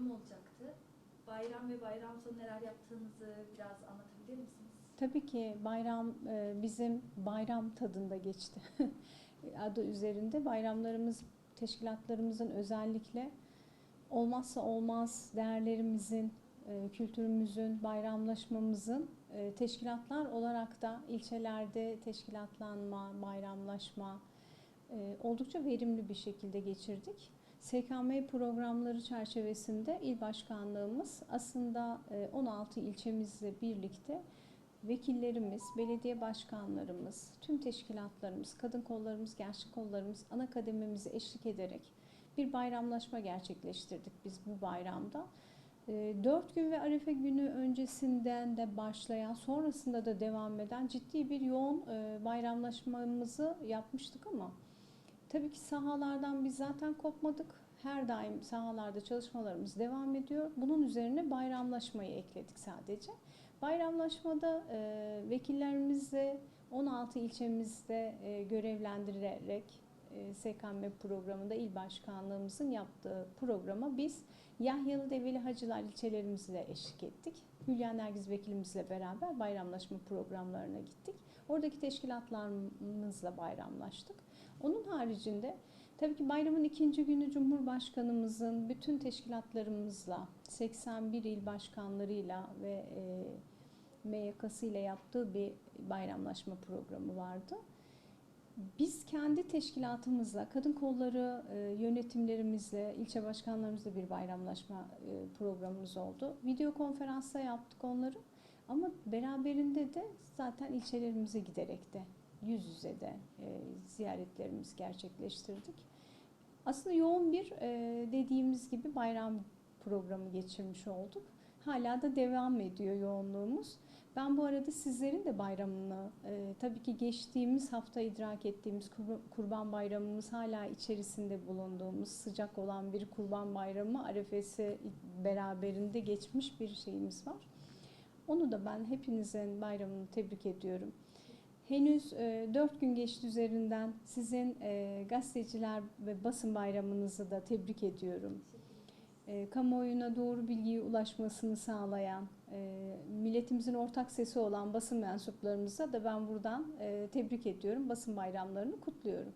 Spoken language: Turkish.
olacaktı. Bayram ve bayram sonu neler yaptığınızı biraz anlatabilir misiniz? Tabii ki bayram e, bizim bayram tadında geçti. Adı üzerinde bayramlarımız, teşkilatlarımızın özellikle olmazsa olmaz değerlerimizin, e, kültürümüzün, bayramlaşmamızın e, teşkilatlar olarak da ilçelerde teşkilatlanma, bayramlaşma oldukça verimli bir şekilde geçirdik. SKM programları çerçevesinde il başkanlığımız aslında e, 16 ilçemizle birlikte vekillerimiz, belediye başkanlarımız, tüm teşkilatlarımız, kadın kollarımız, gençlik kollarımız, ana kadememizi eşlik ederek bir bayramlaşma gerçekleştirdik biz bu bayramda. E, Dört gün ve Arefe günü öncesinden de başlayan, sonrasında da devam eden ciddi bir yoğun e, bayramlaşmamızı yapmıştık ama tabii ki sahalardan biz zaten kopmadık. Her daim sahalarda çalışmalarımız devam ediyor. Bunun üzerine bayramlaşmayı ekledik sadece. Bayramlaşmada e, vekillerimizle 16 ilçemizde e, görevlendirerek e, SKM programında il başkanlığımızın yaptığı programa biz Yahyalı Develi Hacılar ilçelerimizle eşlik ettik. Hülya Nergiz vekilimizle beraber bayramlaşma programlarına gittik. Oradaki teşkilatlarımızla bayramlaştık. Onun haricinde tabii ki bayramın ikinci günü Cumhurbaşkanımızın bütün teşkilatlarımızla 81 il başkanlarıyla ve e, MYK'sı ile yaptığı bir bayramlaşma programı vardı. Biz kendi teşkilatımızla, kadın kolları e, yönetimlerimizle, ilçe başkanlarımızla bir bayramlaşma e, programımız oldu. Video konferansta yaptık onları ama beraberinde de zaten ilçelerimize giderek de yüz yüze de e, ziyaretlerimizi gerçekleştirdik. Aslında yoğun bir e, dediğimiz gibi bayram programı geçirmiş olduk. Hala da devam ediyor yoğunluğumuz. Ben bu arada sizlerin de bayramını, e, tabii ki geçtiğimiz hafta idrak ettiğimiz Kur- Kurban Bayramımız hala içerisinde bulunduğumuz sıcak olan bir Kurban Bayramı arefesi beraberinde geçmiş bir şeyimiz var. Onu da ben hepinizin bayramını tebrik ediyorum. Henüz e, 4 gün geçti üzerinden sizin e, gazeteciler ve basın bayramınızı da tebrik ediyorum e, kamuoyuna doğru bilgiyi ulaşmasını sağlayan, e, milletimizin ortak sesi olan basın mensuplarımıza da ben buradan e, tebrik ediyorum. Basın bayramlarını kutluyorum.